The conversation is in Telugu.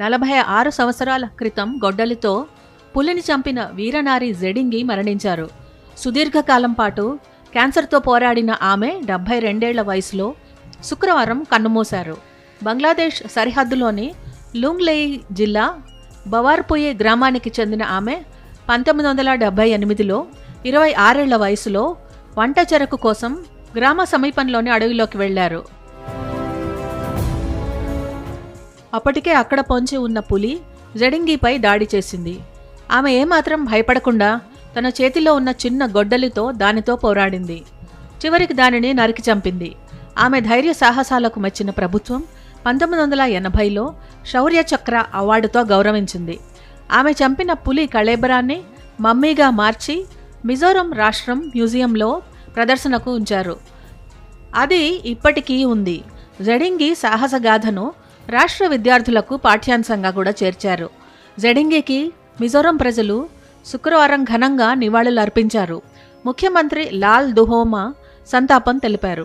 నలభై ఆరు సంవత్సరాల క్రితం గొడ్డలితో పులిని చంపిన వీరనారి జెడింగి మరణించారు. సుదీర్ఘకాలం పాటు క్యాన్సర్తో పోరాడిన ఆమె డెబ్బై రెండేళ్ళ వయసులో శుక్రవారం కన్నుమూశారు. బంగ్లాదేశ్ సరిహద్దులోని లుంగ్లేయి జిల్లా బవార్పుయే గ్రామానికి చెందిన ఆమె పంతొమ్మిది వందల డెబ్బై ఎనిమిదిలో ఇరవై ఆరేళ్ళ వయసులో వంట చెరకు కోసం గ్రామ సమీపంలోని అడవిలోకి వెళ్ళారు. అప్పటికే అక్కడ పొంచి ఉన్న పులి జడింగిపై దాడి చేసింది. ఆమె ఏమాత్రం భయపడకుండా తన చేతిలో ఉన్న చిన్న గొడ్డలితో దానితో పోరాడింది. చివరికి దానిని నరికి చంపింది. ఆమె ధైర్య సాహసాలకు మెచ్చిన ప్రభుత్వం పంతొమ్మిది వందల ఎనభైలో శౌర్య చక్ర అవార్డుతో గౌరవించింది. ఆమె చంపిన పులి కళేబరాన్ని మమ్మీగా మార్చి మిజోరం రాష్ట్రం మ్యూజియంలో ప్రదర్శనకు ఉంచారు. అది ఇప్పటికీ ఉంది. జడింగి సాహసగాథను రాష్ట్ర విద్యార్థులకు పాఠ్యాంశంగా కూడా చేర్చారు. జడింగికి మిజోరం ప్రజలు శుక్రవారం ఘనంగా నివాళులు అర్పించారు ముఖ్యమంత్రి లాల్ దుహోమా సంతాపం తెలిపారు.